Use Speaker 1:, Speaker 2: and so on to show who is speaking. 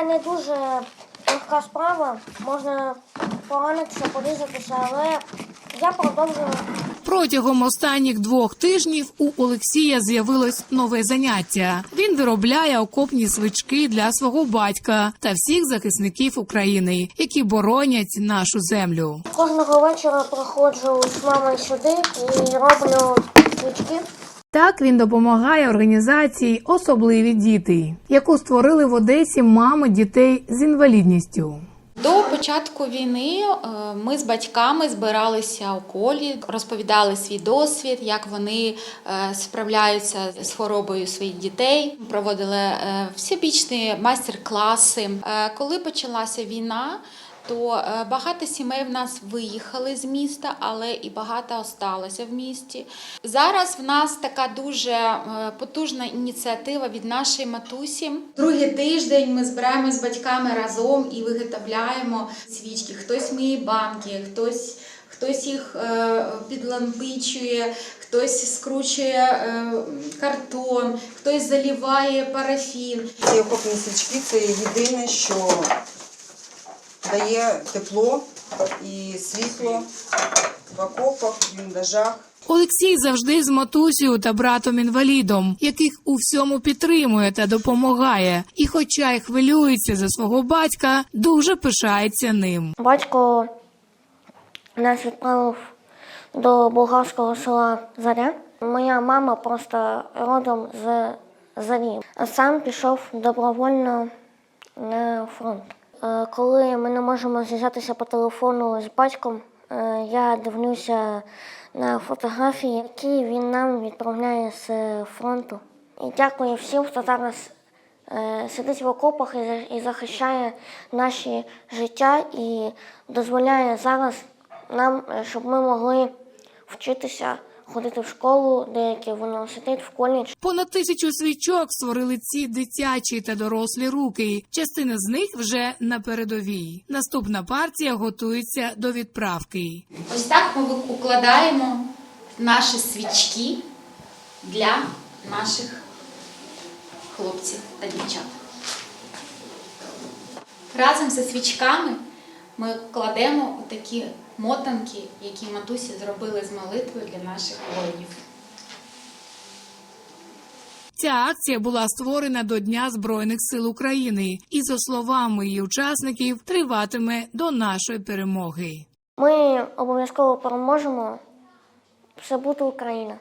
Speaker 1: Це не дуже легка справа. Можна поранитися, порізатися, але я продовжую.
Speaker 2: Протягом останніх двох тижнів у Олексія з'явилось нове заняття. Він виробляє окопні свічки для свого батька та всіх захисників України, які боронять нашу землю.
Speaker 1: Кожного вечора приходжу з мамою сюди і роблю свічки.
Speaker 2: Так він допомагає організації Особливі діти, яку створили в Одесі мами дітей з інвалідністю.
Speaker 3: До початку війни е, ми з батьками збиралися у колі, розповідали свій досвід, як вони е, справляються з хворобою своїх дітей. Проводили е, всебічні майстер-класи. Коли почалася війна, то е, багато сімей в нас виїхали з міста, але і багато осталося в місті. Зараз в нас така дуже е, потужна ініціатива від нашої матусі. Другий тиждень ми збираємо з батьками разом і виготовляємо свічки. Хтось миє банки, хтось. Хтось їх е, підлампичує, хтось скручує картон, хтось заливає парафін.
Speaker 4: Ці окопні свічки це єдине, що дає тепло і світло в окопах, в бліндажах.
Speaker 2: Олексій завжди з матусею та братом інвалідом, яких у всьому підтримує та допомагає. І, хоча й хвилюється за свого батька, дуже пишається ним.
Speaker 1: Батько нас відправив до болгарського села Заря. Моя мама просто родом з Зарі. А сам пішов добровольно на фронт. Е, Коли ми не можемо зв'язатися по телефону з батьком, е, я дивлюся на фотографії, які він нам відправляє з фронту. І дякую всім, хто зараз е, сидить в окопах і за- і захищає наші життя і дозволяє зараз нам, щоб ми могли вчитися, ходити в школу, деякі в університет, в коледж.
Speaker 2: Понад тисячу свічок створили ці дитячі та дорослі руки. Частина з них вже на передовій. Наступна партія готується до відправки.
Speaker 3: Ось так ми укладаємо наші свічки для наших хлопців та дівчат. Разом зі свічками ми кладемо такі мотанки, які матусі зробили з молитвою для наших воїнів.
Speaker 2: Ця акція була створена до Дня Збройних сил України і, за словами її учасників, триватиме до нашої перемоги.
Speaker 1: Ми обов'язково переможемо. Все буде Україна.